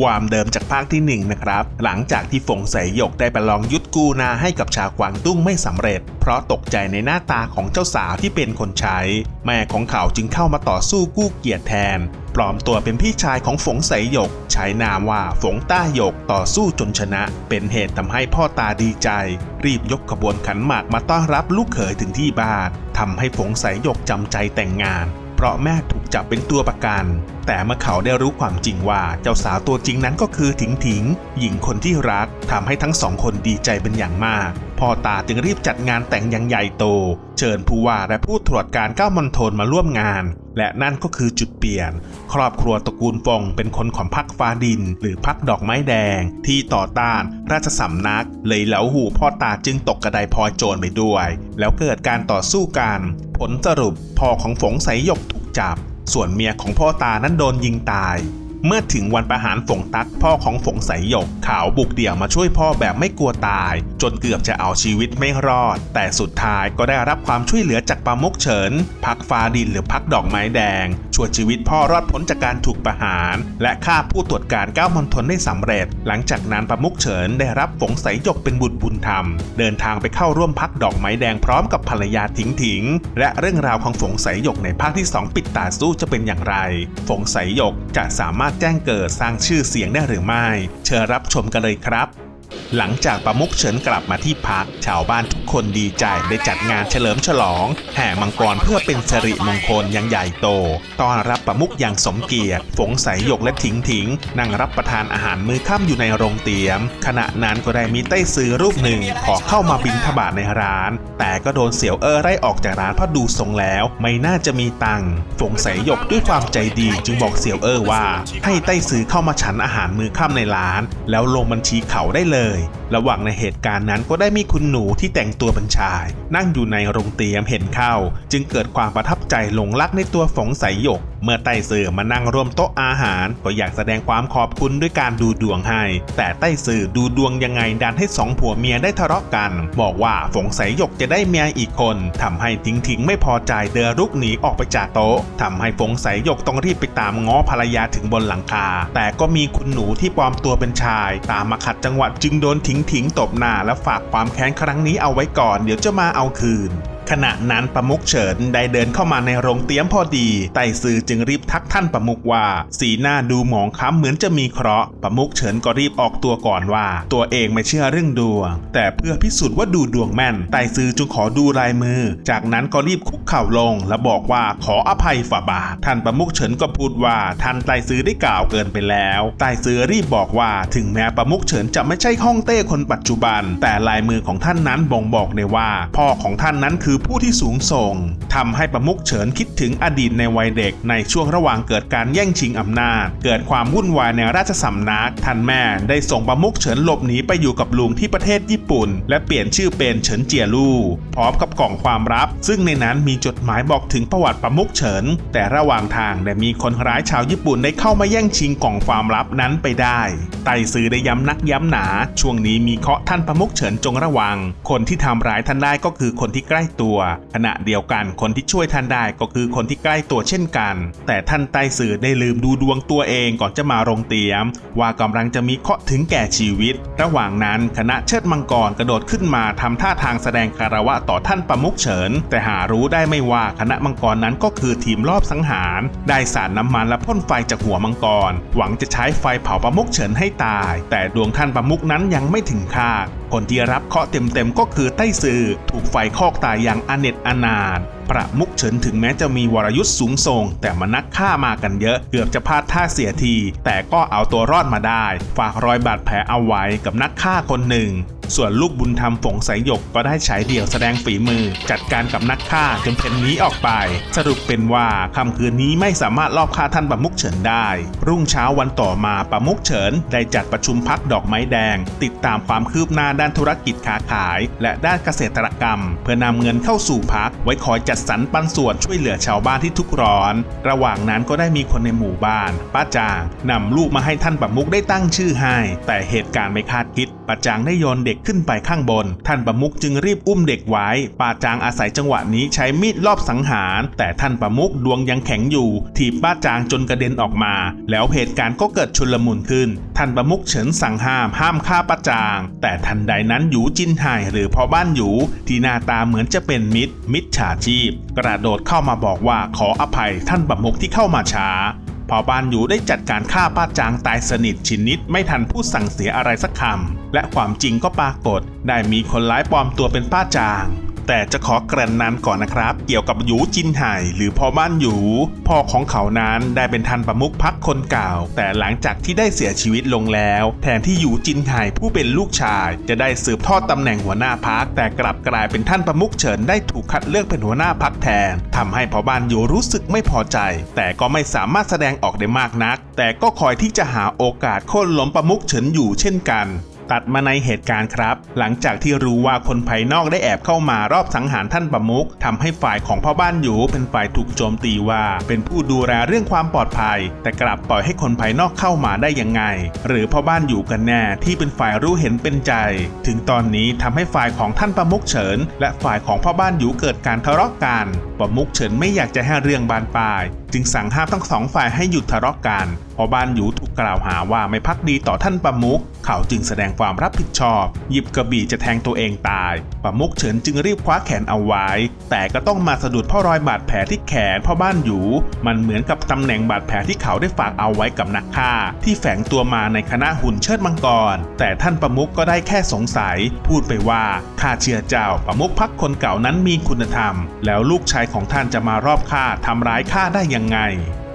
ความเดิมจากภาคที่หนึ่งนะครับ หลังจากที่ฝงใสยหยกได้ไปลองยุดกู้นาให้กับชาวกวางตุ้งไม่สำเร็จ เพราะตกใจในหน้าตาของเจ้าสาวที่เป็นคนใช้ แม่ของเขาจึงเข้ามาต่อสู้กู้เกียรติแทนปลอมตัวเป็นพี่ชายของฝงใสหยก ใช้นามว่าฝงต้าหยกต่อสู้จนชนะ เป็นเหตุทำให้พ่อตาดีใจ รีบยกขบวนขันหมากมาต้อนรับลูกเขยถึงที่บ้านทำให้ฝงใสหยกจำใจแต่งงาน ราะแม่ถูกจับเป็นตัวประกัน แต่เมื่อเขาได้รู้ความจริงว่าเจ้าสาวตัวจริงนั้นก็คือถิงถิง หญิงคนที่รักทำให้ทั้งสองคนดีใจเป็นอย่างมากพ่อตาจึงรีบจัดงานแต่งอย่างใหญ่โต เชิญผู้ว่าและผู้ตรวจการก้ามณฑลมาร่วมงาน และนั่นก็คือจุดเปลี่ยน ครอบครัวตระกูลฟงเป็นคนของพรรคฟ้าดิน หรือพรรคดอกไม้แดง ที่ต่อต้านราชสำนัก เลยเหลาหูพ่อตาจึงตกกระไดพลอยโจรไปด้วย แล้วเกิดการต่อสู้กัน ผลสรุปพ่อของฝงใสหยกถูก จับ ส่วนเมียของพ่อตานั้นโดนยิงตาย เมื่อถึงวันประหารฝงตักพ่อของฝงใสหยกขาวบุกเดี่ยวมาช่วยพ่อแบบไม่กลัวตาย จนเกือบจะเอาชีวิตไม่รอด แต่สุดท้ายก็ได้รับความช่วยเหลือจากปามุกเฉินพักฟ้าดินหรือพักดอกไม้แดงช่วยชีวิตพ่อรอดพ้นจากการถูกประหาร และฆ่าผู้ตรวจการก้าวมณฑลได้สำเร็จ หลังจากนั้นปามุกเฉินได้รับฝงใสหยกเป็นบุตรบุญธรรม เดินทางไปเข้าร่วมพักดอกไม้แดงพร้อมกับภรรยาถิงถิงและเรื่องราวของฝงใสหยกในภาคที่ 2 ปิดตาสู้จะเป็นอย่างไร ฝงใสหยกจะสามารถแจ้งเกิดสร้างชื่อเสียงได้หรือไม่ เชิญรับชมกันเลยครับ หลังจากประมุกเฉินกลับมาที่พัก ชาวบ้านทุกคนดีใจได้จัดงานเฉลิมฉลอง แห่มังกรเพื่อเป็นสิริมงคลอยังใหญ่โต ต้อนรับประมุกอย่างสมเกียรติ ฝงใสหยกและถิงถิง นั่งรับประทานอาหารมื้อค่ำอยู่ในโรงเตียม ขณะนั้นก็ได้มีไต้ซือรูปหนึ่งขอเข้ามาบินทบาทในร้าน แต่ก็โดนเสี่ยวเออไล่ออกจากร้านเพราะดูทรงแล้ว ไม่น่าจะมีตังค์ฝงใสหยกด้วยความใจดีจึงบอกเสี่ยวเออว่า ให้ไต้ซือเข้ามาฉันอาหารมื้อค่ำในร้าน แล้วลงบัญชีเขาได้เลยระหว่างในเหตุการณ์นั้นก็ได้มีคุณหนูที่แต่งตัวเป็นชาย นั่งอยู่ในโรงเตียมเห็นเข้า จึงเกิดความประทับใจหลงรักในตัวฝงใสหยก เมื่อไต้ซือมานั่งร่วมโต๊ะอาหาร ก็อยากแสดงความขอบคุณด้วยการดูดวงให้ แต่ไต้ซือดูดวงยังไงดันให้สองผัวเมียได้ทะเลาะกัน บอกว่าฝงใสหยกจะได้เมียอีกคนทำให้ทิ้งทิ้งไม่พอใจเดินรุกหนีออกไปจากโต๊ะทำให้ฝงใสหยกต้องรีบไปตามง้อภรรยาถึงบนหลังคา แต่ก็มีคุณหนูที่ปลอมตัวเป็นชาย ตามมาขัดจังหวะจึงโดนทิ้งทิ้งตบหน้าและฝากความแค้นครั้งนี้เอาไว้ก่อน เดี๋ยวจะมาเอาคืน ขณะนั้นประมุกเฉินได้เดินเข้ามาในโรงเตี้ยมพอดี ไต่ซือจึงรีบทักท่านประมุกว่า สีหน้าดูหมองคล้ำเหมือนจะมีเคราะห์ประมุกเฉินก็รีบออกตัวก่อนว่า ตัวเองไม่เชื่อเรื่องดวง แต่เพื่อพิสูจน์ว่าดูดวงแม่น ไต่ซือจึงขอดูลายมือ จากนั้นก็รีบคุกเข่าลง และบอกว่าขออภัยฝ่าบาทท่านประมุกเฉินก็พูดว่าท่านไต่ซือได้กล่าวเกินไปแล้วไต่ซือรีบบอกว่าถึงแม้ประมุกเฉินจะไม่ใช่ฮ่องเต้คนปัจจุบัน แต่ลายมือของท่านนั้นบ่งบอกได้ว่า พ่อของท่านนั้นคือือผู้ที่สูงส่งทำให้ประมุกเฉินคิดถึงอดีตในวัยเด็กในช่วงระหว่างเกิดการแย่งชิงอำนาจ เกิดความวุ่นวายในราชสำนัก ท่านแม่ได้ส่งประมุกเฉินหลบหนีไปอยู่กับลุงที่ประเทศญี่ปุ่น และเปลี่ยนชื่อเป็นเฉินเจียลู่พร้อมกับกล่องความลับ ซึ่งในนั้นมีจดหมายบอกถึงประวัติประมุกเฉิน แต่ระหว่างทางได้มีคนร้ายชาวญี่ปุ่นได้เข้ามาแย่งชิงกล่องความลับนั้นไปได้ไต่ซือได้ย้ำนักย้ำหนา ช่วงนี้มีเคาะท่านประมุกเฉินจงระวัง คนที่ทำร้ายท่านได้ก็คือคนที่ใกล้ตัวขณะเดียวกันคนที่ช่วยท่านได้ก็คือคนที่ใกล้ตัวเช่นกัน แต่ท่านไต้ซือได้ลืมดูดวงตัวเองก่อนจะมาโรงเตียม ว่ากำลังจะมีเคาะถึงแก่ชีวิต ระหว่างนั้นคณะเชิดมังกรกระโดดขึ้นมาทำท่าทางแสดงคารวะต่อท่านประมุกเฉิน แต่หารู้ได้ไม่ว่าคณะมังกรนั้นก็คือทีมรอบสังหาร ได้สารน้ำมันและพ่นไฟจากหัวมังกร หวังจะใช้ไฟเผาประมุกเฉินให้ตาย แต่ดวงท่านประมุกนั้นยังไม่ถึงคาด คนที่รับเคาะเต็มๆก็คือไต้ซือถูกไฟคอกตายอย่างอเนจอนาถ ประมุกเฉินถึงแม้จะมีวรยุทธ์สูงส่ง แต่มานักฆ่ามากันเยอะเกือบจะพลาดท่าเสียที แต่ก็เอาตัวรอดมาได้ ฝากรอยบาดแผลเอาไว้กับนักฆ่าคนหนึ่ง ส่วนลูกบุญธรรมฝงสายหยกก็ได้ฉายเดี่ยวแสดงฝีมือ จัดการกับนักฆ่าจนเพ่นหนี้ออกไป สรุปเป็นว่าค่ำคืนนี้ไม่สามารถลอบฆ่าท่านประมุกเฉินได้ รุ่งเช้าวันต่อมาประมุกเฉินได้จัดประชุมพักดอกไม้แดง ติดตามความคืบหน้าด้านธุรกิจค้าขาย และด้านเกษตรกรรม เพื่อนำเงินเข้าสู่พักไว้คอยจัดจัดสรรปันส่วนช่วยเหลือชาวบ้านที่ทุกข์ร้อน ระหว่างนั้นก็ได้มีคนในหมู่บ้านป้าจางนำลูกมาให้ท่านประมุกได้ตั้งชื่อให้ แต่เหตุการณ์ไม่คาดคิดป้าจางได้โยนเด็กขึ้นไปข้างบน ท่านประมุกจึงรีบอุ้มเด็กไว้ป้าจางอาศัยจังหวะนี้ใช้มีดลอบสังหาร แต่ท่านประมุกดวงยังแข็งอยู่ถีบป้าจางจนกระเด็นออกมา แล้วเหตุการณ์ก็เกิดชุลมุนขึ้น ท่านประมุกเฉินสั่งห้ามห้ามฆ่าป้าจาง แต่ทันใดนั้นหยูจินไห่หรือพอบ้านหยูที่หน้าตาเหมือนจะเป็นมิตรมิตรฉาชีพกระโดดเข้ามาบอกว่าขออภัยท่านบัมมุกที่เข้ามาช้าพอบ้านอยู่ได้จัดการฆ่าป้าจางตายสนิทชินนิดไม่ทันพูดสั่งเสียอะไรสักคำและความจริงก็ปรากฏ ได้มีคนร้ายปลอมตัวเป็นป้าจาง แต่จะขอเกริ่นนานก่อนนะครับ เกี่ยวกับหยูจินไห่หรือพ่อบ้านหยูพ่อของเขานั้นได้เป็นทันประมุขพักคนเก่า แต่หลังจากที่ได้เสียชีวิตลงแล้ว แทนที่หยูจินไห่ผู้เป็นลูกชาย จะได้สืบทอดตำแหน่งหัวหน้าพัก แต่กลับกลายเป็นท่านประมุขเฉินได้ถูกคัดเลือกเป็นหัวหน้าพักแทนทำให้พ่อบ้านหยูรู้สึกไม่พอใจ แต่ก็ไม่สามารถแสดงออกได้มากนัก แต่ก็คอยที่จะหาโอกาสโค่นล้มประมุขเฉินอยู่เช่นกัน ตัดมาในเหตุการณ์ครับ หลังจากที่รู้ว่าคนภายนอกได้แอบเข้ามารอบสังหารท่านประมุขทำให้ฝ่ายของพ่อบ้านอยู่เป็นฝ่ายถูกโจมตีว่า เป็นผู้ดูแลเรื่องความปลอดภัย แต่กลับปล่อยให้คนภายนอกเข้ามาได้ยังไง หรือพ่อบ้านอยู่กันแน่ที่เป็นฝ่ายรู้เห็นเป็นใจ ถึงตอนนี้ทำให้ฝ่ายของท่านประมุขเฉิน และฝ่ายของพ่อบ้านอยู่เกิดการทะเลาะกันประมุขเฉินไม่อยากจะให้เรื่องบานปลาย จึงสั่งห้ามทั้งสองฝ่ายให้หยุดทะเลาะกันพอบ้านหยูถูกกล่าวหาว่าไม่พักดีต่อท่านประมุขเขาจึงแสดงความรับผิดชอบ หยิบกระบี่จะแทงตัวเองตายประมุขเฉินจึงรีบคว้าแขนเอาไว้ แต่ก็ต้องมาสะดุดพ่อรอยบาดแผลที่แขนพ่อบ้านหยูมันเหมือนกับตำแหน่งบาดแผลที่เขาได้ฝากเอาไว้กับนักฆ่า ที่แฝงตัวมาในคณะหุ่นเชิดมังกร แต่ท่านประมุขก็ได้แค่สงสัย พูดไปว่าข้าเชื่อเจ้าประมุขพักคนเก่านั้นมีคุณธรรม แล้วลูกชายของท่านจะมารอบฆ่าทำร้ายข้าได้ยังไง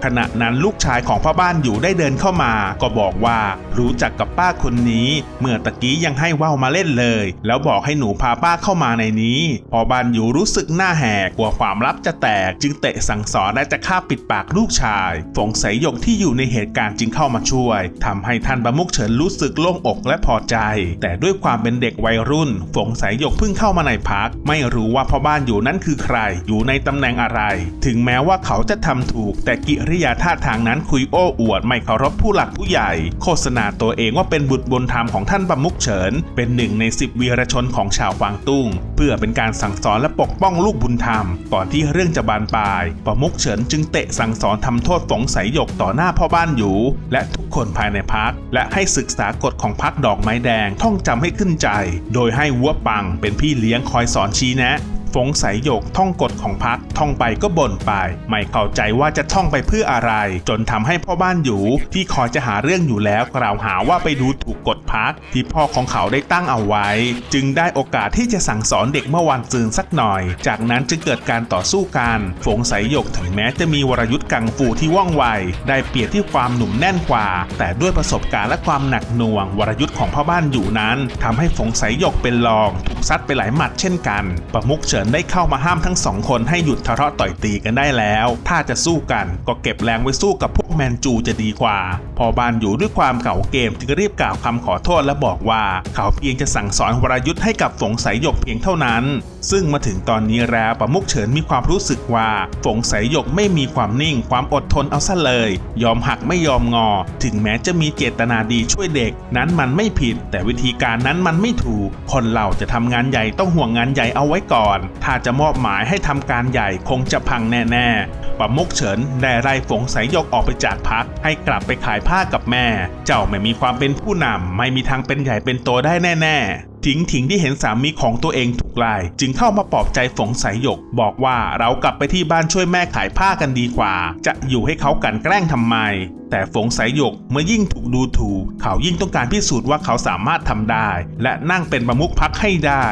ขณะนั้นลูกชายของพ่อบ้านอยู่ได้เดินเข้ามา ก็บอกว่ารู้จักกับป้าคนนี้ เมื่อตะกี้ยังให้ว่าวมาเล่นเลย แล้วบอกให้หนูพาป้าเข้ามาในนี้พ่อบ้านอยู่รู้สึกหน้าแหกกลัวความลับจะแตก จึงเตะสั่งสอนและจะฆ่าปิดปากลูกชายฝงสายหยกที่อยู่ในเหตุการณ์จึงเข้ามาช่วยทำให้ท่านประมุขเฉินรู้สึกโล่งอกและพอใจ แต่ด้วยความเป็นเด็กวัยรุ่น ฝงสายหยกเพิ่งเข้ามาในพัก ไม่รู้ว่าพ่อบ้านอยู่นั้นคือใคร อยู่ในตำแหน่งอะไร ถึงแม้ว่าเขาจะทำถูกแต่กิริยาท่าทางนั้นคุยโอ้อวดไม่เคารพผู้หลักผู้ใหญ่ โฆษณาตัวเองว่าเป็นบุตรบุญธรรมของท่านประมุขเฉิน เป็นหนึ่งในสิบวีรชนของชาวกวางตุ้ง เพื่อเป็นการสั่งสอนและปกป้องลูกบุญธรรม ก่อนที่เรื่องจะบานปลายประมุขเฉินจึงเตะสั่งสอนทำโทษฝงสายหยกต่อหน้าพ่อบ้านอยู่ และทุกคนภายในพัก และให้ศึกษากฎของพักดอกไม้แดงท่องจำให้ขึ้นใจ โดยให้วัวปังเป็นพี่เลี้ยงคอยสอนชี้แนะ ฝงสายหยกท่องกฎของพักท่องไปก็บ่นไป ไม่เข้าใจว่าจะท่องไปเพื่ออะไร จนทำให้พ่อบ้านอยู่ที่คอยจะหาเรื่องอยู่แล้วกล่าวหาว่าไปดูถูกกฎพักที่พ่อของเขาได้ตั้งเอาไว้ จึงได้โอกาสที่จะสั่งสอนเด็กเมื่อวันซืนสักหน่อย จากนั้นจึงเกิดการต่อสู้กันฝงสายหยกถึงแม้จะมีวรยุทธ์กังฟูที่ว่องไว ได้เปรียบที่ความหนุ่มแน่นกว่า แต่ด้วยประสบการณ์และความหนักหน่วง วรยุทธ์ของพ่อบ้านอยู่นั้นทำให้ฝงสายหยกเป็นรองถูกซัดไปหลายหมัดเช่นกัน ประมุกเฉินได้เข้ามาห้ามทั้งสองคนให้หยุดทะเลาะต่อยตีกันได้แล้ว ถ้าจะสู้กันก็เก็บแรงไว้สู้กับพวกแมนจูจะดีกว่า พอบานอยู่ด้วยความเก่าเกมจึงรีบกล่าวคำขอโทษและบอกว่า เขาเพียงจะสั่งสอนวรยุทธ์ให้กับฝงสายหยกเพียงเท่านั้นซึ่งมาถึงตอนนี้แล้วประมุกเฉินมีความรู้สึกว่าฝงสายหยกไม่มีความนิ่งความอดทนเอาซะเลย ยอมหักไม่ยอมงอ ถึงแม้จะมีเจตนาดีช่วยเด็ก นั้นมันไม่ผิด แต่วิธีการนั้นมันไม่ถูก คนเราจะทำงานใหญ่ต้องห่วงงานใหญ่เอาไว้ก่อน ถ้าจะมอบหมายให้ทำการใหญ่คงจะพังแน่ๆประมุกเฉินได้ไล่ฝงสายหยกออกไปจากพัก ให้กลับไปขายผ้ากับแม่ เจ้าไม่มีความเป็นผู้นำไม่มีทางเป็นใหญ่เป็นโตได้แน่ ๆถิงถิงที่เห็นสามีของตัวเองถูกไล่จึงเข้ามาปลอบใจฝงสายหยก บอกว่าเรากลับไปที่บ้านช่วยแม่ขายผ้ากันดีกว่า จะอยู่ให้เขากันแกล้งทำไม แต่ฝงสายหยกเมื่อยิ่งถูกดูถูก เขายิ่งต้องการพิสูจน์ว่าเขาสามารถทำได้ และนั่งเป็นประมุขพักให้ได้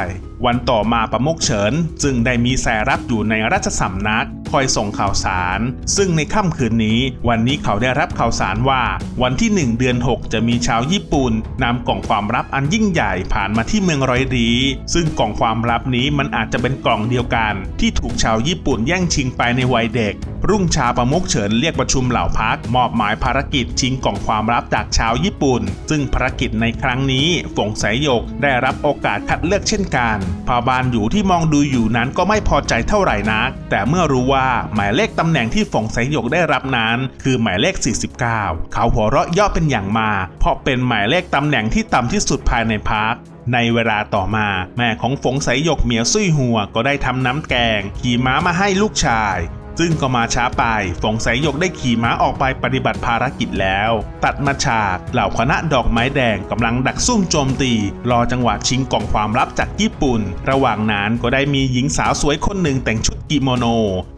วันต่อมาประมุขเฉิน จึงได้มีแสรับอยู่ในราชสำนัก คอยส่งข่าวสาร ซึ่งในค่ำคืนนี้ วันนี้เขาได้รับข่าวสารว่า วันที่ 1 เดือน 6 จะมีชาวญี่ปุ่นนำกล่องความลับอันยิ่งใหญ่ผ่านมาที่เมืองร้อยรีซึ่งกล่องความลับนี้มันอาจจะเป็นกล่องเดียวกัน ที่ถูกชาวญี่ปุ่นแย่งชิงไปในวัยเด็ก รุ่งชาประมุกเฉินเรียกประชุมเหล่าพักมอบหมายภารกิจชิงกล่องความลับจากชาวญี่ปุ่น ซึ่งภารกิจในครั้งนี้ฝงสายยกได้รับโอกาสคัดเลือกเช่นกันพาวบานอยู่ที่มองดูอยู่นั้นก็ไม่พอใจเท่าไหร่นัก แต่เมื่อรู้ว่าหมายเลขตำแหน่งที่ฝงสายหยกได้รับนั้น คือหมายเลข 49 เขาหัวเราะเย่อเป็นอย่างมา เพราะเป็นหมายเลขตำแหน่งที่ต่ำที่สุดภายในพักในเวลาต่อมา แม่ของฝงสายหยกเหมียวซุยหัวก็ได้ทำน้ำแกง ขี่ม้ามาให้ลูกชาย ซึ่งก็มาช้าไปฝงสายยกได้ขี่ม้าออกไปปฏิบัติภารกิจแล้ว ตัดมาฉากเหล่าคณะดอกไม้แดงกำลังดักซุ่มโจมตี รอจังหวะชิงกล่องความลับจากญี่ปุ่น ระหว่างนั้นก็ได้มีหญิงสาวสวยคนหนึ่งแต่งชุดกิโมโน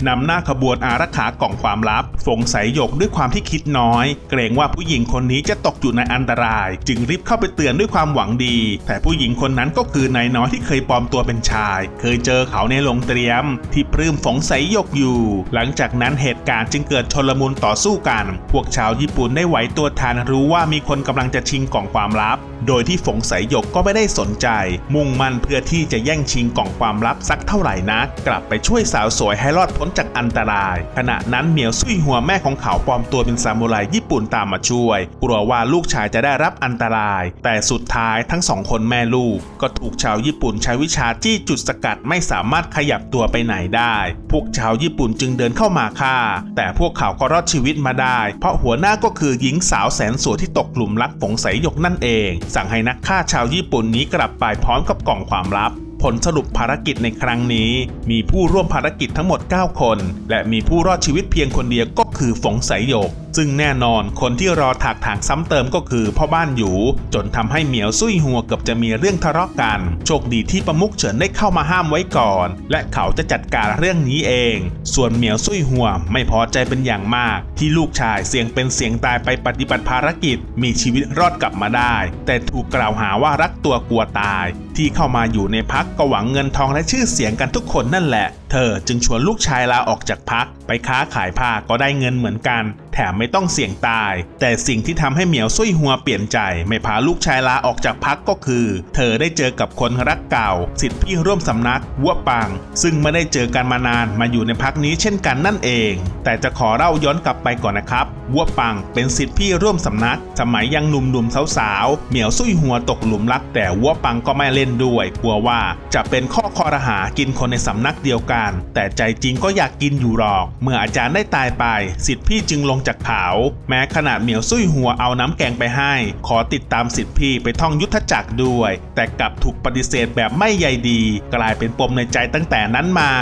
นำหน้าขบวนอารักขากล่องความลับฝงสายยกด้วยความที่คิดน้อย เกรงว่าผู้หญิงคนนี้จะตกอยู่ในอันตราย จึงรีบเข้าไปเตือนด้วยความหวังดี แต่ผู้หญิงคนนั้นก็คือนายน้อยที่เคยปลอมตัวเป็นชาย เคยเจอเขาในโรงเตรียม ที่ปลื้มฝงสายยกอยู่หลังจากนั้นเหตุการณ์จึงเกิดชลมุนต่อสู้กัน พวกชาวญี่ปุ่นได้ไหวตัวทันรู้ว่ามีคนกำลังจะชิงกล่องความลับ โดยที่ฝงสายหยกก็ไม่ได้สนใจ มุ่งมั่นเพื่อที่จะแย่งชิงกล่องความลับสักเท่าไหร่นักกลับไปช่วยสาวสวยให้รอดพ้นจากอันตราย ขณะนั้นเหมียวซุยหัวแม่ของเขาปลอมตัวเป็นซามูไรญี่ปุ่นตามมาช่วย กลัวว่าลูกชายจะได้รับอันตราย แต่สุดท้ายทั้งสองคนแม่ลูก ก็ถูกชาวญี่ปุ่นใช้วิชาจี้จุดสกัดไม่สามารถขยับตัวไปไหนได้ พวกชาวญี่ปุ่นจึงเดินเข้ามาฆ่า แต่พวกเขาก็รอดชีวิตมาได้ เพราะหัวหน้าก็คือหญิงสาวแสนสวยที่ตกหลุมรักฝงใสหยกนั่นเอง สั่งให้นักฆ่าชาวญี่ปุ่นนี้กลับไปพร้อมกับกล่องความลับ ผลสรุปภารกิจในครั้งนี้ มีผู้ร่วมภารกิจทั้งหมด 9 คน และมีผู้รอดชีวิตเพียงคนเดียวก็คือฝงสายหยก ซึ่งแน่นอนคนที่รอถากถางซ้ำเติมก็คือพ่อบ้านอยู่ จนทำให้เหมียวซุยหัวเกือบจะมีเรื่องทะเลาะกัน โชคดีที่ประมุกเฉินได้เข้ามาห้ามไว้ก่อน และเขาจะจัดการเรื่องนี้เอง ส่วนเหมียวซุยหัวไม่พอใจเป็นอย่างมาก ที่ลูกชายเสี่ยงเป็นเสี่ยงตายไปปฏิบัติภารกิจ มีชีวิตรอดกลับมาได้ แต่ถูกกล่าวหาว่ารักตัวกลัวตายที่เข้ามาอยู่ในพักก็หวังเงินทองและชื่อเสียงกันทุกคนนั่นแหละ เธอจึงชวนลูกชายลาออกจากพัก ไปค้าขายผ้าก็ได้เงินเหมือนกัน แถมไม่ต้องเสี่ยงตาย แต่สิ่งที่ทำให้เหมียวซุยหัวเปลี่ยนใจ ไม่พาลูกชายลาออกจากพักก็คือ เธอได้เจอกับคนรักเก่า สิทธิพี่ร่วมสำนักวัวปัง ซึ่งไม่ได้เจอกันมานานมาอยู่ในพักนี้เช่นกันนั่นเอง แต่จะขอเล่าย้อนกลับไปก่อนนะครับวัวปังเป็นสิทธิพี่ร่วมสำนัก สมัยยังหนุ่มๆสาวๆเหมียวซุยหัวตกหลุมรัก แต่วัวปังก็ไม่เล่นด้วย กลัวว่าจะเป็นข้อคอรหากินคนในสำนักเดียวกันแต่ใจจริงก็อยากกินอยู่หรอก เมื่ออาจารย์ได้ตายไปสิทธิพี่จึงลงจากเขาแม้ขนาดเหมียวซุยหัวเอาน้ำแกงไปให้ ขอติดตามสิทธิพี่ไปท่องยุทธจักรด้วย แต่กลับถูกปฏิเสธแบบไม่ใยดี กลายเป็นปมในใจตั้งแต่นั้นมา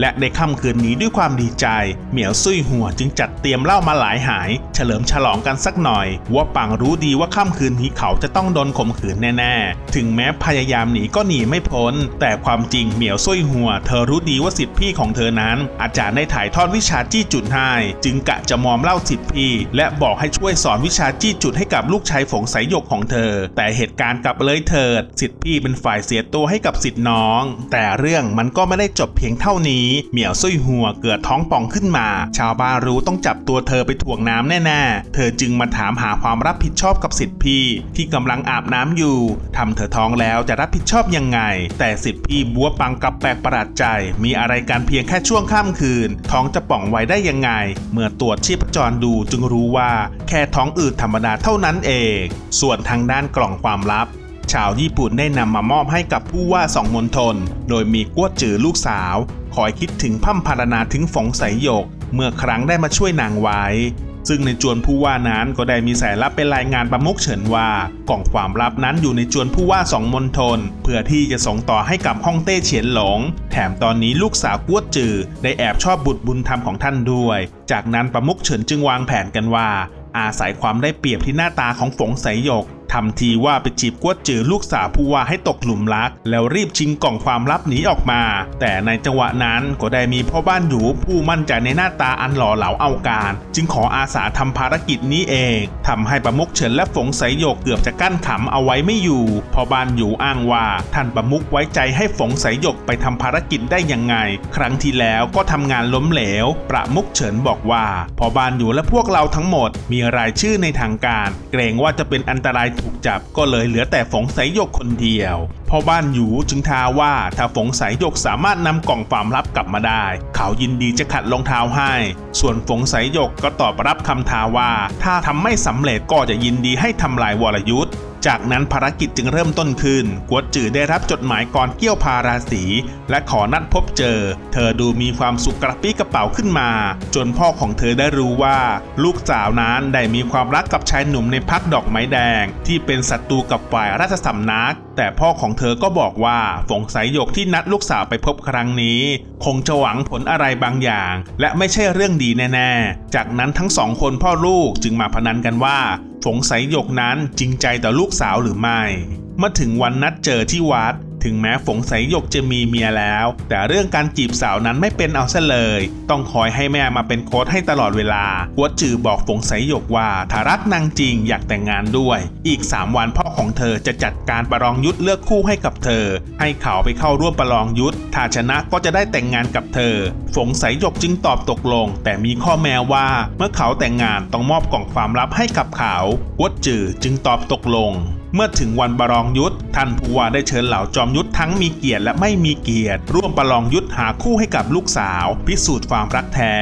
และในค่ำคืนนี้ด้วยความดีใจ เหมียวซุยหัวจึงจัดเตรียมเหล้ามาหลายหาย เฉลิมฉลองกันสักหน่อย ว่าปังรู้ดีว่าค่ำคืนนี้เขาจะต้องโดนข่มขืนแน่ๆ ถึงแม้พยายามหนีก็หนีไม่พ้น แต่ความจริงเหมียวซุยหัว เธอรู้ดีว่าสิทธิพี่ของเธอนั้น อาจารย์ได้ถ่ายทอดวิชาจี้จุดให้จึงกะจะมอมเล่าสิทธิพี่ และบอกให้ช่วยสอนวิชาจี้จุดให้กับลูกชายฝงสายหยกของเธอ แต่เหตุการณ์กลับเลยเถิด สิทธิพี่เป็นฝ่ายเสียตัวให้กับสิทธิน้อง แต่เรื่องมันก็ไม่ได้จบเพียงเท่านี้เหมียวซุยหัวเกิดท้องป่องขึ้นมา ชาวบ้านรู้ต้องจับตัวเธอไปถ่วงน้ำแน่ๆ เธอจึงมาถามหาความรับผิดชอบกับสิทธิพี่ ที่กำลังอาบน้ำอยู่ทำเธอท้องแล้วจะรับผิดชอบยังไง แต่สิทธิพี่บัวปังกับแปลกประหลาดใจมีอะไระไรกันเพียงแค่ช่วงข้ามคืน ท้องจะป่องไว้ได้ยังไง เมื่อตรวจชีพจรดูจึงรู้ว่าแค่ท้องอืดธรรมดาเท่านั้นเอง ส่วนทางด้านกล่องความลับชาวญี่ปุ่นได้นำมามอบให้กับผู้ว่าสองมณฑล โดยมีกัวจือลูกสาว คอยคิดถึงพั่มพารณาถึงฝงสายหยก เมื่อครั้งได้มาช่วยนางไว้ ซึ่งในจวนผู้ว่านั้นก็ได้มีสายลับเป็นรายงานประมุกเฉินว่ากล่องความลับนั้นอยู่ในจวนผู้ว่าสองมณฑลเพื่อที่จะส่งต่อให้กับฮ่องเต้เฉียนหลง แถมตอนนี้ลูกสาวกัวจือได้แอบชอบบุตรบุญธรรมของท่านด้วย จากนั้นประมุกเฉินจึงวางแผนกันว่า อาศัยความได้เปรียบที่หน้าตาของฝงไสยหยก ทำทีว่าไปจีบกวดจือลูกสาวผู้ว่าให้ตกหลุมรัก แล้วรีบชิงกล่องความลับหนีออกมา แต่ในจังหวะนั้นก็ได้มีพ่อบ้านหยูผู้มั่นใจในหน้าตาอันหล่อเหลาเอาการ จึงขออาสาทำภารกิจนี้เองทำให้ประมุกเฉินและฝงไสหยกเกือบจะกั้นขำเอาไว้ไม่อยู่พ่อบ้านหยูอ้างว่า ท่านประมุกไว้ใจให้ฝงไสหยกไปทำภารกิจได้ยังไง ครั้งที่แล้วก็ทำงานล้มเหลว ประมุกเฉินบอกว่าพ่อบ้านหยูและพวกเราทั้งหมด มีรายชื่อในทางการ เกรงว่าจะเป็นอันตรายถูกจับก็เลยเหลือแต่ฝงไสายกคนเดียวพ่อบ้านหยูจึงท้าว่าถ้าฝงไสายกสามารถนำกล่องความลับกลับมาได้ เขายินดีจะขัดรองเท้าให้ ส่วนฝงไสหยกก็ตอบรับคำท้าว่า ถ้าทำไม่สำเร็จก็จะยินดีให้ทำลายวรยุทธ์ จากนั้นภารกิจจึงเริ่มต้นขึ้น กวดจือได้รับจดหมายก่อนเกี่ยวพาราสีและขอนัดพบเจอ เธอดูมีความสุขกระปี้กระเป๋าขึ้นมา จนพ่อของเธอได้รู้ว่า ลูกสาวนั้นได้มีความรักกับชายหนุ่มในพักดอกไม้แดง ที่เป็นศัตรูกับฝ่ายราชสำนัก แต่พ่อของเธอก็บอกว่าฝงสายหยกที่นัดลูกสาวไปพบครั้งนี้ คงจะหวังผลอะไรบางอย่าง และไม่ใช่เรื่องดีแน่ๆ จากนั้นทั้งสองคนพ่อลูกจึงมาพนันกันว่าฝงไสหยกนั้นจริงใจต่อลูกสาวหรือไม่เมื่อถึงวันนัดเจอที่วัด ถึงแม้ฝงไสหยกจะมีเมียแล้ว แต่เรื่องการจีบสาวนั้นไม่เป็นเอาซะเลย ต้องคอยให้แม่มาเป็นโค้ชให้ตลอดเวลากวดจือบอกฝงไสหยกว่าถ้ารักนางจริงอยากแต่งงานด้วย อีก 3 วันพ่อของเธอจะจัดการประลองยุทธเลือกคู่ให้กับเธอ ให้เขาไปเข้าร่วมประลองยุทธถ้าชนะก็จะได้แต่งงานกับเธอ ฝงไสหยกจึงตอบตกลง แต่มีข้อแม้ว่าเมื่อเขาแต่งงานต้องมอบกล่องความลับให้กับเขากวดจือจึงตอบตกลง เมื่อถึงวันประลองยุทธท่านผู้ว่าได้เชิญเหล่าจอมยุทธทั้งมีเกียรติและไม่มีเกียรติ ร่วมประลองยุทธหาคู่ให้กับลูกสาว พิสูจน์ความรักแท้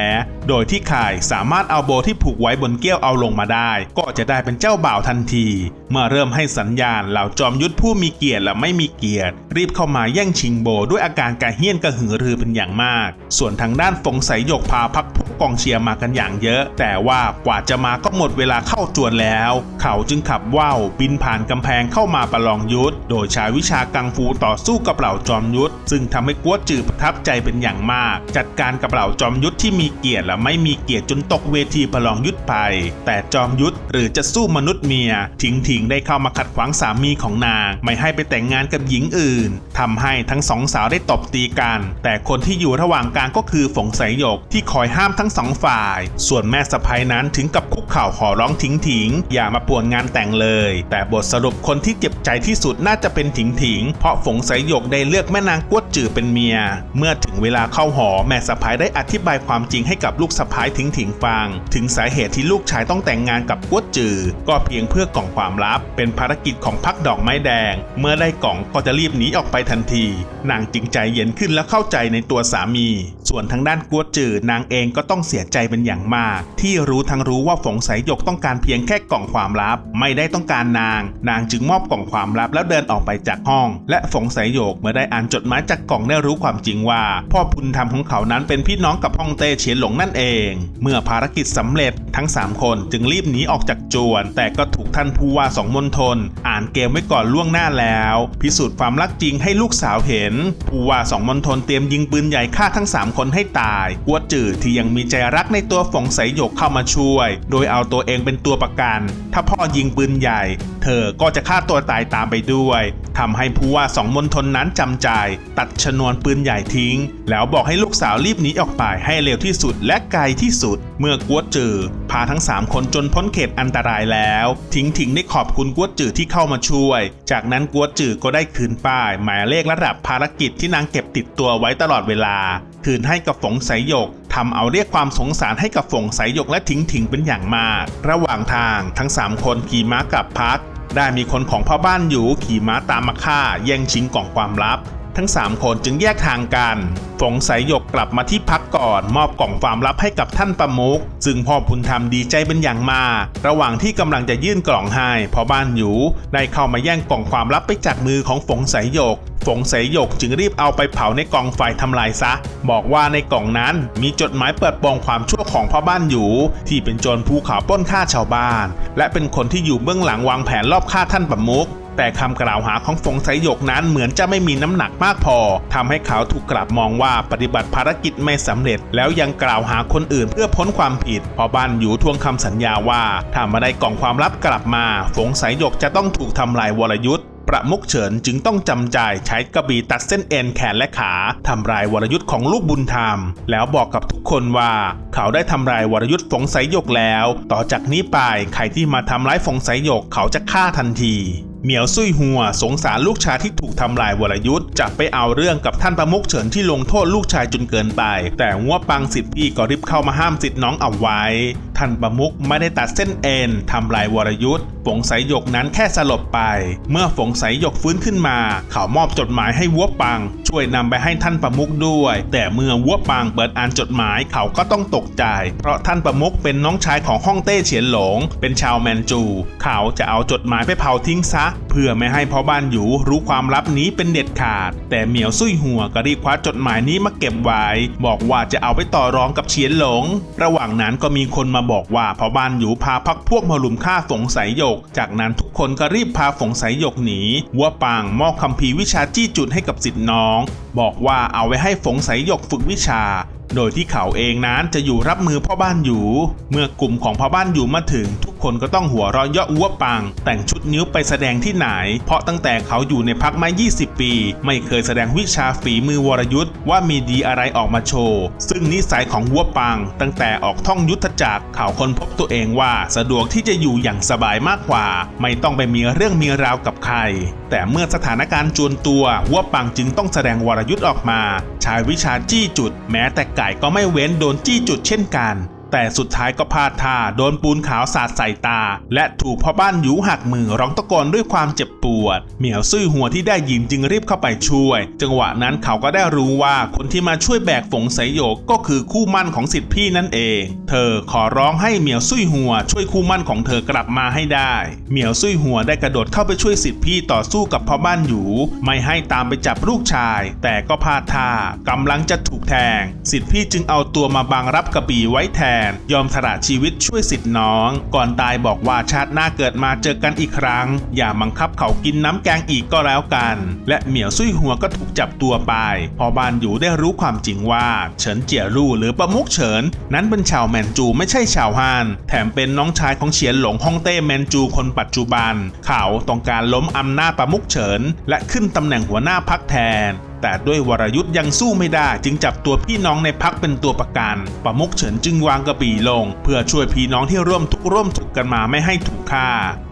โดยที่ข่ายสามารถเอาโบที่ผูกไว้บนเกี้ยวเอาลงมาได้ ก็จะได้เป็นเจ้าบ่าวทันที เมื่อเริ่มให้สัญญาณเหล่าจอมยุทธผู้มีเกียรติและไม่มีเกียรติ รีบเข้ามาแย่งชิงโบด้วยอาการกระเฮี้ยนกระหือรือเป็นอย่างมาก ส่วนทางด้านฟงสหยกพาพักพวกกองเชียร์มากันอย่างเยอะ แต่ว่ากว่าจะมาก็หมดเวลาเข้าจวนแล้ว เขาจึงขับว่าวบินผ่านกำแพงเข้ามาประลองยุทธโดยใช้วิชากังฟูต่อสู้กับเหล่าจอมยุทธซึ่งทำให้กัวจือประทับใจเป็นอย่างมาก จัดการกับเหล่าจอมยุทธที่มีเกียรติและไม่มีเกียรติจนตกเวทีประลองยุทธไปแต่จอมยุทธหรือจะสู้มนุษย์เมียถิงถิงได้เข้ามาขัดขวางสามีของนาง ไม่ให้ไปแต่งงานกับหญิงอื่นทำให้ทั้งสองสาวได้ตบตีกัน แต่คนที่อยู่ระหว่างกลางก็คือฝงไสหยกที่คอยห้ามทั้งสองฝ่าย ส่วนแม่สะพ้ยนั้นถึงกับคุกเข่าขอร้องถิงถิงอย่ามาป่วนงานแต่งเลย แต่บทสรุปคนที่เจ็บใจที่สุดน่าจะเป็นถิงถิง เพราะฝงไสหยกได้เลือกแม่นางกวดจือเป็นเมีย เมื่อถึงเวลาเข้าหอแม่สะพ้ยได้อธิบายความจริงให้กับลูกูกสะพ้ายถิงถิงฟังถึงสาเหตุที่ลูกชายต้องแต่งงานกับกวดจือ ก็เพียงเพื่อกล่องความลับ เป็นภารกิจของพักดอกไม้แดง เมื่อได้กล่องก็จะรีบหนีออกไปทันที นางจึงใจเย็นขึ้นและเข้าใจในตัวสามี ส่วนทางด้านกวดจือนางเองก็ต้องเสียใจเป็นอย่างมาก ที่รู้ทั้งรู้ว่าฝงไสหยกต้องการเพียงแค่กล่องความลับ ไม่ได้ต้องการนาง นางจึงมอบกล่องความลับแล้วเดินออกไปจากห้อง และฝงไสหยกเมื่อได้อ่านจดหมายจากกล่องได้รู้ความจริงว่า พ่อบุญธรรมของเขานั้นเป็นพี่น้องกับฮ่องเต้เฉียนหลงนั่นเองเมื่อภารกิจสำเร็จทั้ง 3 คนจึงรีบหนีออกจากจวน แต่ก็ถูกท่านผู้ว่าสองมณฑลอ่านเกมไว้ก่อนล่วงหน้าแล้ว พิสูจน์ความรักจริงให้ลูกสาวเห็น ผู้ว่าสองมณฑลเตรียมยิงปืนใหญ่ฆ่าทั้ง 3 คนให้ตายกวดจืดที่ยังมีใจรักในตัวฝงไสหยกเข้ามาช่วย โดยเอาตัวเองเป็นตัวประกัน ถ้าพ่อยิงปืนใหญ่ เธอก็จะฆ่าตัวตายตามไปด้วย ทำให้ผู้ว่าสองมณฑลนั้นจำใจ ตัดชนวนปืนใหญ่ทิ้ง แล้วบอกให้ลูกสาวรีบหนีออกไปให้เร็วที่สุดและไกลที่สุด เมื่อกวดจือพาทั้ง 3 คนจนพ้นเขตอันตรายแล้ว ทิ้งถิงได้ขอบคุณกวดจือที่เข้ามาช่วย จากนั้นกวดจือก็ได้คืนป้าย หมายเลขระดับภารกิจที่นางเก็บติดตัวไว้ตลอดเวลา คืนให้กับฝงไสยกทำเอาเรียกความสงสารให้กับฝงสหยกและถิงถิงเป็นอย่างมาก ระหว่างทางทั้ง 3 คนขี่ม้ากลับพัก ได้มีคนของพ่อบ้านอยู่ขี่ม้าตามมาฆ่าแย่งชิงกล่องความลับ ทั้ง 3 คนจึงแยกทางกันฝงสายหยกกลับมาที่พักก่อน มอบกล่องความลับให้กับท่านประมุขซึ่งพ่อพุนธรรมดีใจเป็นอย่างมาก ระหว่างที่กำลังจะยื่นกล่องให้พอบ้านอยู่ ได้เข้ามาแย่งกล่องความลับไปจากมือของฝงสายหยกฝงสายหยกจึงรีบเอาไปเผาในกองไฟทำลายซะ บอกว่าในกล่องนั้นมีจดหมายเปิดโปงความชั่วของพ่อบ้านอยู่ ที่เป็นโจรภูเขาป้นฆ่าชาวบ้าน และเป็นคนที่อยู่เบื้องหลังวางแผนรอบฆ่าท่านประมุข แต่คำกล่าวหาของฟงไสหยกนั้นเหมือนจะไม่มีน้ำหนักมากพอทำให้เขาถูกกลับมองว่าปฏิบัติภารกิจไม่สำเร็จ แล้วยังกล่าวหาคนอื่นเพื่อพ้นความผิด พอบ้านอยู่ทวงคำสัญญาว่าถ้ามาได้กล่องความลับกลับมา ฟงไสหยกจะต้องถูกทำลายวรยุทธ์ประมุกเฉินจึงต้องจำใจใช้กระบี่ตัดเส้นเอ็นแขนและขาทำลายวรยุทธ์ของลูกบุญธรรม แล้วบอกกับทุกคนว่า เขาได้ทำลายวรยุทธ์ฟงไสยกแล้ว ต่อจากนี้ไปใครที่มาทำร้ายฟงไสยกเขาจะฆ่าทันที เหมียวซุยหัวสงสารลูกชายที่ถูกทำลายวรยุทธ์จะไปเอาเรื่องกับท่านประมุกเฉินที่ลงโทษลูกชายจนเกินไป แต่งัวปังสิทธิ์พี่ก็รีบเข้ามาห้ามสิทธิ์น้องเอาไว้ ท่านประมุกไม่ได้ตัดเส้นเอ็นทำลายวรยุทธ์ฝงไสหยกนั้นแค่สลบไป เมื่อฝงไสหยกฟื้นขึ้นมา เขามอบจดหมายให้วัวปัง ช่วยนำไปให้ท่านประมุกด้วย แต่เมื่อวัวปังเปิดอ่านจดหมายเขาก็ต้องตกใจ เพราะท่านประมุกเป็นน้องชายของฮ่องเต้เฉียนหลง เป็นชาวแมนจู เขาจะเอาจดหมายไปเผาทิ้งซะเพื่อไม่ให้พ่อบ้านอยู่รู้ความลับนี้เป็นเด็ดขาด แต่เหมียวซุยหัวก็รีบคว้าจดหมายนี้มาเก็บไว้ บอกว่าจะเอาไปต่อรองกับเฉียนหลง ระหว่างนั้นก็มีคนมาบอกว่าพ่อบ้านอยู่พาพักพวกมาลุมฆ่าฝงไสหยก จากนั้นทุกคนก็รีบพาฝงไสหยกหนีวัวปางมอบคัมภีวิชาจี้จุดให้กับสิทธิ์น้อง บอกว่าเอาไว้ให้ฝงไสหยกฝึกวิชา โดยที่เขาเองนั้นจะอยู่รับมือพ่อบ้านอยู่ เมื่อกลุ่มของพ่อบ้านอยู่มาถึง ทุกคนก็ต้องหัวเราะเยาะวัวปัง แต่งชุดนิ้วไปแสดงที่ไหน เพราะตั้งแต่เขาอยู่ในพักมา 20 ปี ไม่เคยแสดงวิชาฝีมือวรยุทธ์ว่ามีดีอะไรออกมาโชว์ ซึ่งนิสัยของวัวปัง ตั้งแต่ออกท่องยุทธจักรเขาค้นพบตัวเองว่าสะดวกที่จะอยู่อย่างสบายมากกว่า ไม่ต้องไปมีเรื่องมีราวกับใคร แต่เมื่อสถานการณ์จวนตัววัวปังจึงต้องแสดงวรยุทธ์ออกมา ใช้วิชาจี้จุด แม้แต่ไก่ก็ไม่เว้นโดนจี้จุดเช่นกัน แต่สุดท้ายก็พลาดท่าโดนปูนขาวสาดใส่ตา และถูกพ่อบ้านยูหักมือร้องตะโกนด้วยความเจ็บปวด เหมียวซุยหัวที่ได้ยินจึงรีบเข้าไปช่วย จังหวะนั้นเขาก็ได้รู้ว่าคนที่มาช่วยแบกฝงไสโยกก็คือคู่มั่นของสิทธิพี่นั่นเอง เธอขอร้องให้เหมียวซุยหัวช่วยคู่มั่นของเธอกลับมาให้ได้ เหมียวซุยหัวได้กระโดดเข้าไปช่วยสิทธิพี่ต่อสู้กับพ่อบ้านหยูไม่ให้ตามไปจับลูกชาย แต่ก็พลาดท่ากำลังจะถูกแทง สิทธิพี่จึงเอาตัวมาบังรับกระบี่ไว้แทนยอมสละชีวิตช่วยสิทธิ์น้อง ก่อนตายบอกว่าชาติหน้าเกิดมาเจอกันอีกครั้ง อย่าบังคับเขากินน้ำแกงอีกก็แล้วกัน และเหมียวซุยหัวก็ถูกจับตัวไป พอบานอยู่ได้รู้ความจริงว่าเฉินเจียลู่หรือประมุกเฉิน นั้นเป็นชาวแมนจูไม่ใช่ชาวฮานแถมเป็นน้องชายของเฉียนหลงฮ่องเต้แมนจูคนปัจจุบัน เขาต้องการล้มอำนาจประมุกเฉิน และขึ้นตำแหน่งหัวหน้าพักแทน แต่ด้วยวรยุทธ์ยังสู้ไม่ได้จึงจับตัวพี่น้องในพักเป็นตัวประกันประมุกเฉินจึงวางกระบี่ลง เพื่อช่วยพี่น้องที่ร่วมทุกข์ร่วมถูกข์กันมาไม่ให้ถูกฆ่า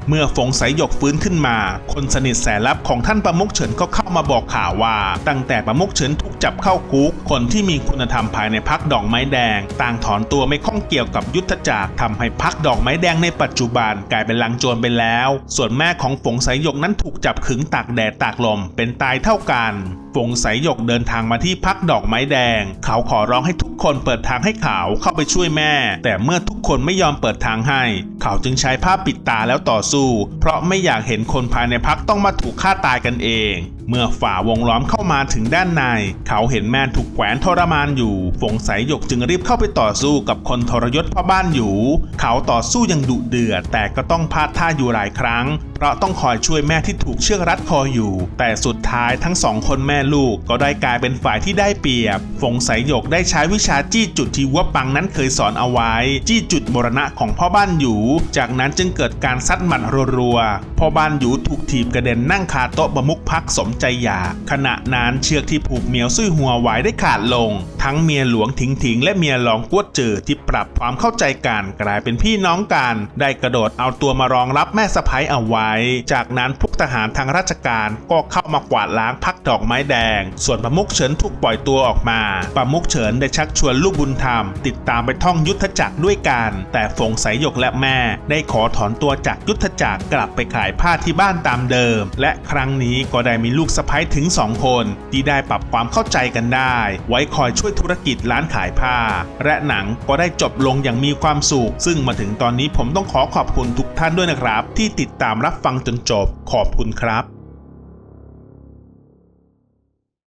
เมื่อฟงไสหยกฟื้นขึ้นมา คนสนิทแสนลับของท่านประมุกเฉินก็เข้ามาบอกข่าวว่า ตั้งแต่ประมุกเฉินถูกจับเข้าคุก คนที่มีคุณธรรมภายในพักดอกไม้แดง ต่างถอนตัวไม่ข้องเกี่ยวกับยุทธจักรทำให้พักดอกไม้แดงในปัจจุบันกลายเป็นลังโจรไปแล้ว ส่วนแม่ของฟงไสหยกนั้นถูกจับขึงตากแดดตากลม เป็นตายเท่ากันฟงไสหยกเดินทางมาที่พักดอกไม้แดง เขาขอร้องให้ทุก คนเปิดทางให้เขาเข้าไปช่วยแม่ แต่เมื่อทุกคนไม่ยอมเปิดทางให้ เขาจึงใช้ผ้าปิดตาแล้วต่อสู้ เพราะไม่อยากเห็นคนภายในพักต้องมาถูกฆ่าตายกันเอง เมื่อฝ่าวงล้อมเข้ามาถึงด้านใน เขาเห็นแม่ถูกแขวนทรมานอยู่ฟงไสหยกจึงรีบเข้าไปต่อสู้กับคนทรยศพ่อบ้านอยู่ เขาต่อสู้ย่างดุเดือด แต่ก็ต้องพลาดท่าอยู่หลายครั้ง เพราะต้องคอยช่วยแม่ที่ถูกเชือกรัดคออยู่ แต่สุดท้ายทั้งสองคนแม่ลูกก็ได้กลายเป็นฝ่ายที่ได้เปรียบฟงไสหยกได้ใช้วิชาจี้จุดที่วัวปังนั้นเคยสอนเอาไว้ จี้จุดมรณะของพ่อบ้านอยู่ จากนั้นจึงเกิดการซัดหมัดรัวๆพ่อบ้านอยู่ถูกถีบกระเด็นนั่งคาโต๊ะบะมุกพักสมใจอยาก ขณะนั้นเชือกที่ผูกเหมียวซุยหัวไว้ได้ขาดลง ทั้งเมียหลวงถิงถิงและเมียหลองกวดเจอที่ปรับความเข้าใจกันกลายเป็นพี่น้องกัน ได้กระโดดเอาตัวมารองรับแม่สะพ้ยเอาไว้ จากนั้นพวกทหารทางราชการก็เข้ามากวาดล้างพักดอกไม้แดง ส่วนประมุกเฉินถูกปล่อยตัวออกมาประมุกเฉินได้ชักชวนลูกบุญธรรม ติดตามไปท่องยุทธจักรด้วยกัน แต่ฟงไสหยกและแม่ ได้ขอถอนตัวจากยุทธจักรกลับไปขายผ้าที่บ้านตามเดิม และครั้งนี้ก็ได้มีลูกกสะพ้ยถึงสองคน ที่ได้ปรับความเข้าใจกันได้ ไว้คอยช่วยธุรกิจร้านขายผ้า และหนังก็ได้จบลงอย่างมีความสุข ซึ่งมาถึงตอนนี้ผมต้องขอขอบคุณทุกท่านด้วยนะครับ ที่ติดตามรับฟังจนจบขอบคุณครับ